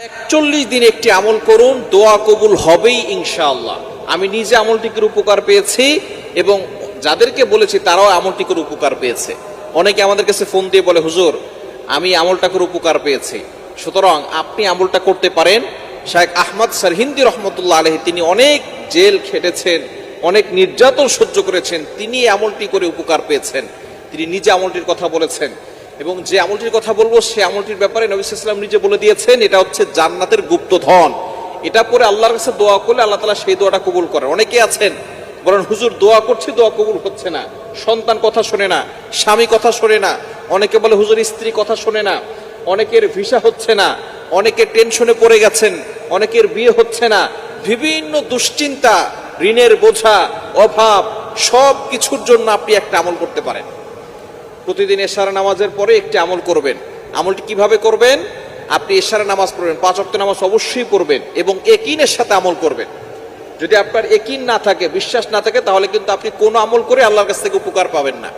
একচল্লিশ দিন একটি আমল করুন, দোয়া কবুল হবেই ইনশাআল্লাহ। আমি নিজে আমলটিকের উপকার পেয়েছি এবং যাদেরকে বলেছি তারাও আমলটিকের উপকার পেয়েছে। অনেকে আমাদের কাছে ফোন দিয়ে বলে, হুজুর, আমি আমলটা করে উপকার পেয়েছি। সুতরাং আপনি আমলটা করতে পারেন। শাহেখ আহমদ সরহিন্দি রহমতুল্লাহ আলহী তিনি অনেক জেল খেটেছেন, অনেক নির্যাতন সহ্য করেছেন, তিনি আমলটি করে উপকার পেয়েছেন। তিনি নিজে আমলটির কথা বলেছেন। এবং যে আমলটির কথা বলব, সে আমলটির ব্যাপারে নবী ইসলাম নিজে বলে দিয়েছেন, এটা হচ্ছে জান্নাতের গুপ্ত ধন। এটা পরে আল্লাহর কাছে দোয়া করলে আল্লাহ তালা সেই দোয়াটা কবুল করেন। অনেকে আছেন, বলেন, হুজুর, দোয়া করছি, দোয়া কবুল হচ্ছে না। সন্তান কথা শোনে না, স্বামী কথা শোনে না। অনেকে বলে, হুজুর, স্ত্রী কথা শোনে না। অনেকের ভিসা হচ্ছে না। অনেকে টেনশনে পড়ে গেছেন। অনেকের বিয়ে হচ্ছে না। বিভিন্ন দুশ্চিন্তা, ঋণের বোঝা, অভাব সব কিছুর জন্য আপনি একটা আমল করতে পারেন। প্রতিদিন এশারা নামাজের পরে একটি আমল করবেন। আমলটি কীভাবে করবেন? আপনি এশারা নামাজ পড়বেন, পাঁচ অক্ট নামাজ অবশ্যই পড়বেন এবং একিনের সাথে আমল করবেন। যদি আপনার একিন না থাকে, বিশ্বাস না থাকে, তাহলে কিন্তু আপনি কোনো আমল করে আল্লাহর কাছ থেকে উপকার পাবেন না।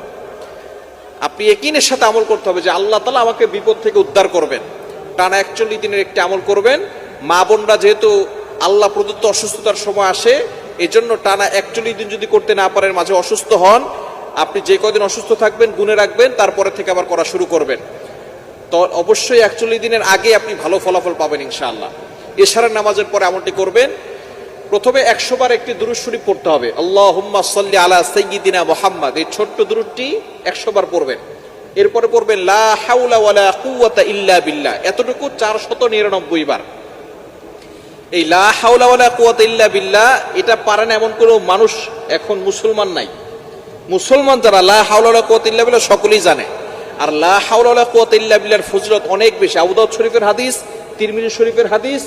আপনি একিনের সাথে আমল করতে হবে যে আল্লাহ তালা আমাকে বিপদ থেকে উদ্ধার করবেন। টানা একচল্লিশ দিনের একটি আমল করবেন। মা বোনরা যেহেতু আল্লাহ প্রদত্ত অসুস্থতার সময় আসে, এজন্য টানা একচল্লিশ দিন যদি করতে না পারেন, মাঝে অসুস্থ হন আপনি যে কদিন অসুস্থ থাকবেন, গুনে রাখবেন, তারপরে থেকে আবার করা শুরু করবেন। তো অবশ্যই একচল্লিশ দিনের আগে আপনি ভালো ফলাফল পাবেন ইনশাআল্লাহ। এশারের নামাজের পরে এমনটি করবেন। প্রথমে একশো বার একটি দুরুদ শরীফ পড়তে হবে। আল্লাহ হুম্মা সাল্লি আলা সাইয়্যিদিনা মোহাম্মদ। এই ছোট্ট দুরুদটি একশো বার পড়বেন। এরপরে পড়বেন, লা হাওলা ওয়ালা ইল্লা বিল্লাহ। এতটুকু চারশত নিরানব্বই বার। এই লা হাওলা ওয়ালা কুওয়াতা ইল্লা বিল্লাহ, এটা পারেন এমন কোনো মানুষ এখন মুসলমান নাই। মুসলমান যারা, লা হাওলা কুওয়াতা বিল্লাহ সকলেই জানে। আর লা হাওলা ইল্লা বিল্লাহর ফজিলত অনেক বেশি। আবু দাউদ শরীফের হাদিস, তিরমিজি শরীফের হাদিস,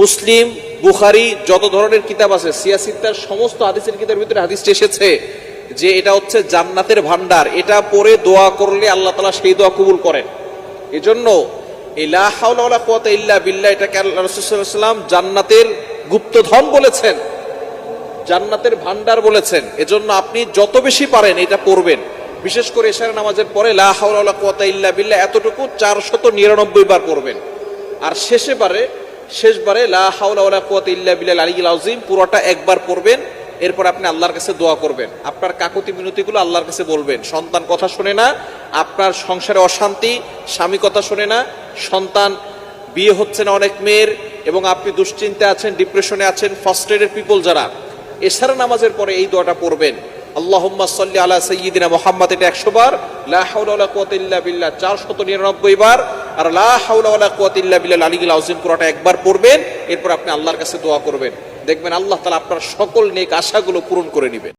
মুসলিম, বুখারি, যত ধরনের কিতাব আছে সিয়াসিত্তার সমস্ত হাদিসের কিতাবের ভিতরে হাদিসটা এসেছে যে এটা হচ্ছে জান্নাতের ভান্ডার এটা পরে দোয়া করলে আল্লাহ তালা সেই দোয়া কবুল করেন। এজন্য এই লা হাওলা ওয়ালা ইল্লা বিল্লাহ এটাকে আল্লাহ ওয়াসাল্লাম জান্নাতের গুপ্তধন বলেছেন। জান্নাতের ভান্ডার বলেছেন। এজন্য আপনি যত বেশি পারেন এটা পড়বেন বিশেষ করে এশার নামাজের পরে, লা হাওলা ইল্লা এতটুকু চারশত নিরানব্বই বার পড়বেন আর শেষে বারে শেষবারে লা হাওলা ইল্লা বিল্লাহ আলিয়্যিল আযীম, পুরোটা একবার পড়বেন, এরপর আপনি আল্লাহর কাছে দোয়া করবেন। আপনার কাকুতি মিনতিগুলো আল্লাহর কাছে বলবেন। সন্তান কথা শোনে না, আপনার সংসারে অশান্তি, স্বামী কথা শোনে না, সন্তান বিয়ে হচ্ছে না অনেক মেয়ের, এবং আপনি দুশ্চিন্তে আছেন ডিপ্রেশনে আছেন ফার্স্টেডের পিপল যারা এছাড়া নামাজের পরে এই দোয়াটা পড়বেন। আলা এটা 100 বার। লা হাওলা ওয়ালা কুওয়াতা ইল্লা বিল্লাহ 499 বার। আর একবার পড়বেন। এরপর আপনি আল্লাহর কাছে দোয়া করবেন। দেখবেন আল্লাহ তালা আপনার সকল নেক আশাগুলো পূরণ করে নেবেন।